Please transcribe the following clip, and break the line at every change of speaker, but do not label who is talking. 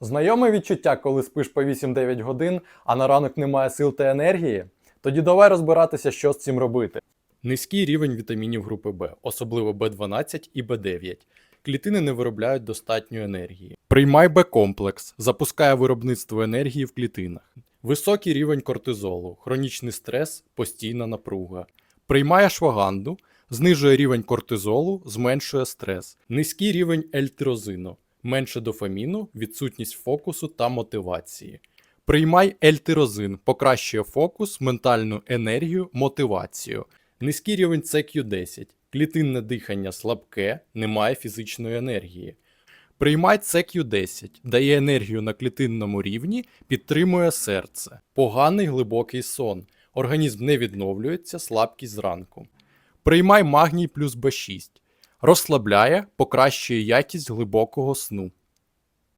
Знайоме відчуття, коли спиш по 8-9 годин, а на ранок немає сил та енергії? Тоді давай розбиратися, що з цим робити. Низький рівень вітамінів групи Б, особливо Б12 і Б9. Клітини не виробляють достатньо енергії. Приймай Б-комплекс, запускає виробництво енергії в клітинах. Високий рівень кортизолу, хронічний стрес, постійна напруга. Приймай ашваганду, знижує рівень кортизолу, зменшує стрес. Низький рівень ельтирозину, менше дофаміну, відсутність фокусу та мотивації. Приймай ельтирозин, покращує фокус, ментальну енергію, мотивацію. Низький рівень CQ10, клітинне дихання слабке, немає фізичної енергії. Приймай CQ10, дає енергію на клітинному рівні, підтримує серце. Поганий глибокий сон. Організм не відновлюється, слабкість зранку. Приймай магній плюс Б6. Розслабляє, покращує якість глибокого сну.